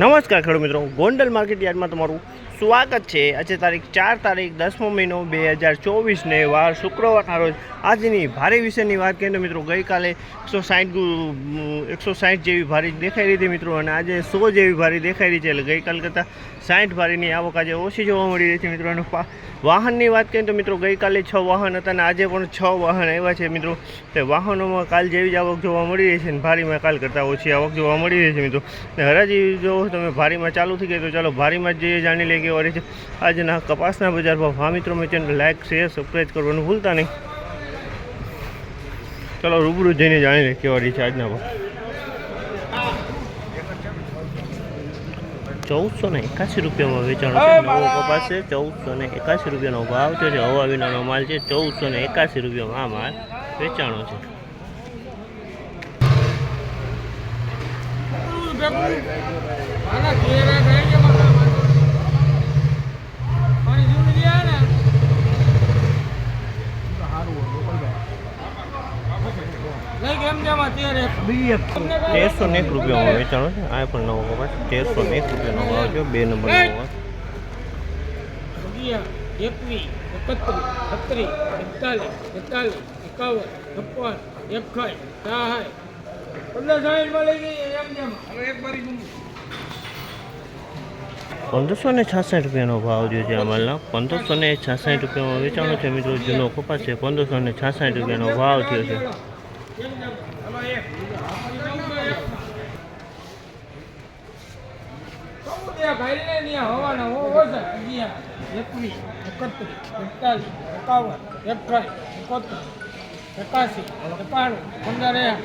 નમસ્કાર ખેડૂત મિત્રો. ગોંડલ માર્કેટ યાર્ડમાં તમારું સ્વાગત છે. આજે તારીખ ચાર તારીખ દસમો મહિનો બે હજાર ચોવીસને વાર શુક્રવારના રોજ આજની ભારે વિશેની વાત કરીએ તો મિત્રો ગઈકાલે એકસો સાઠ એકસો સાઠ જેવી ભારી દેખાઈ રહી હતી મિત્રો અને આજે સો જેવી ભારી દેખાઈ રહી છે એટલે ગઈકાલ કરતાં સાઠ ભારીની આવક આજે ઓછી જોવા મળી રહી છે મિત્રો. અને વાહનની વાત કરીએ તો મિત્રો ગઈકાલે છ વાહન હતા અને આજે પણ છ વાહન આવ્યા છે મિત્રો. તે વાહનોમાં કાલ જેવી જ આવક જોવા મળી રહી છે અને ભારીમાં કાલ કરતાં ઓછી આવક જોવા મળી રહી છે મિત્રો. હરાજી જો તમે ભારીમાં ચાલુ થઈ ગઈ તો ચાલો ભારીમાં જઈએ, જાણી લઈએ રહી છે આજના કપાસના બજાર ભાવ હા મિત્રો મેં ચેનલ લાઈક શેર સબસ્ક્રાઈબ કરવાનું ભૂલતા નહીં. ચાલો રૂબરૂ જઈને જાણી લે કેવા છે આજના ભાવ. ચૌદસો ને એકાસી રૂપિયામાં વેચાણ છે. નવો કપાસ છે ચૌદસો ને એકાસી રૂપિયાનો ભાવ છે. હવા વિનાનો માલ છે ચૌદસો ને એકાસી રૂપિયામાં આ માલ વેચાણો છે. તેરસો ને એક રૂપિયામાં વેચાણો છે. આ પણ નવો કપાસ તેરસો ને એક રૂપિયાનો ભાવ છે બે કપાસ. એકવીસ એકત્રીસ છત્રીસ એકતાલીસ એકતાલીસ એકાવન છપ્પન એકાઈ સહાય. પંદર સાઠમાં ગઈ એમ જેમ. હવે એક બારી પંદરસો ને છાસઠ રૂપિયાનો ભાવ જો છે અમારા પંદરસો ને છાસઠ રૂપિયામાં વેચાણો છે મિત્રો. જૂનો કપાસ છે. પંદરસો ને છાસઠ રૂપિયાનો ભાવ થયો છે. એકવીસ એકત્રીસ એકતાલીસ એકાવન એકાઈ એકોતેર એકાસી એકાણું પંદર એક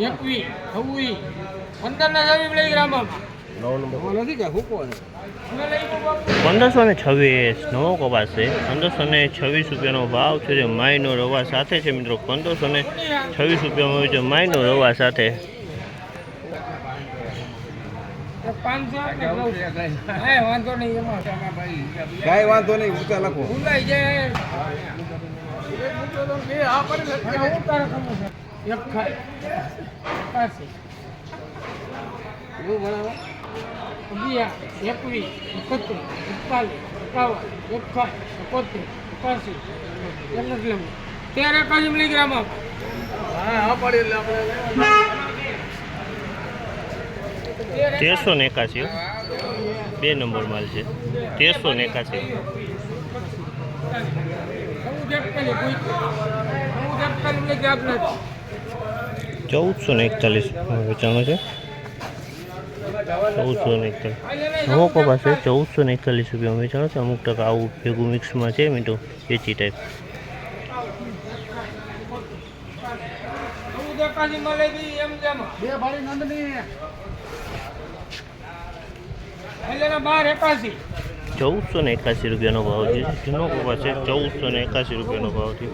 એકવીસ છવ્વીસ પંદર ના જમીન લઈ ગ્રામમાં પંદરસો ને છવ્વીસ નવો કપાસ છે. પંદરસો ને છવ્વીસ રૂપિયાનો ભાવ છે જે માયનો રવા સાથે છે મિત્રો. પંદરસો ને છવ્વીસ રૂપિયામાં હોય છે માયનો રવા સાથે. એક અગિયાર એકવીસ એકત્રીસ એકતાલીસ એકાવન એકસઠ એકોતેર એકાસી એટલે તેર એકાસી મિલીગ્રામ તેરસો ને એકાસી હો. બે નંબર માલ છે. તેરસો ને એકાસી ચૌદસો ને એકતાલીસ વેચાણો છે. ચૌદસો ને એકતાલીસ. નવો કપાસ છે ચૌદસો ને એકતાલીસ રૂપિયામાં વેચાણો છે. અમુક ટકા આવું ભેગું મિક્સમાં છે, મીઠું વેચી ટાઈપ ચૌદસો ને એકાસી રૂપિયાનો ભાવ છે. જૂનો કપાસ છે ચૌદસો ને એકાસી રૂપિયાનો ભાવ છે.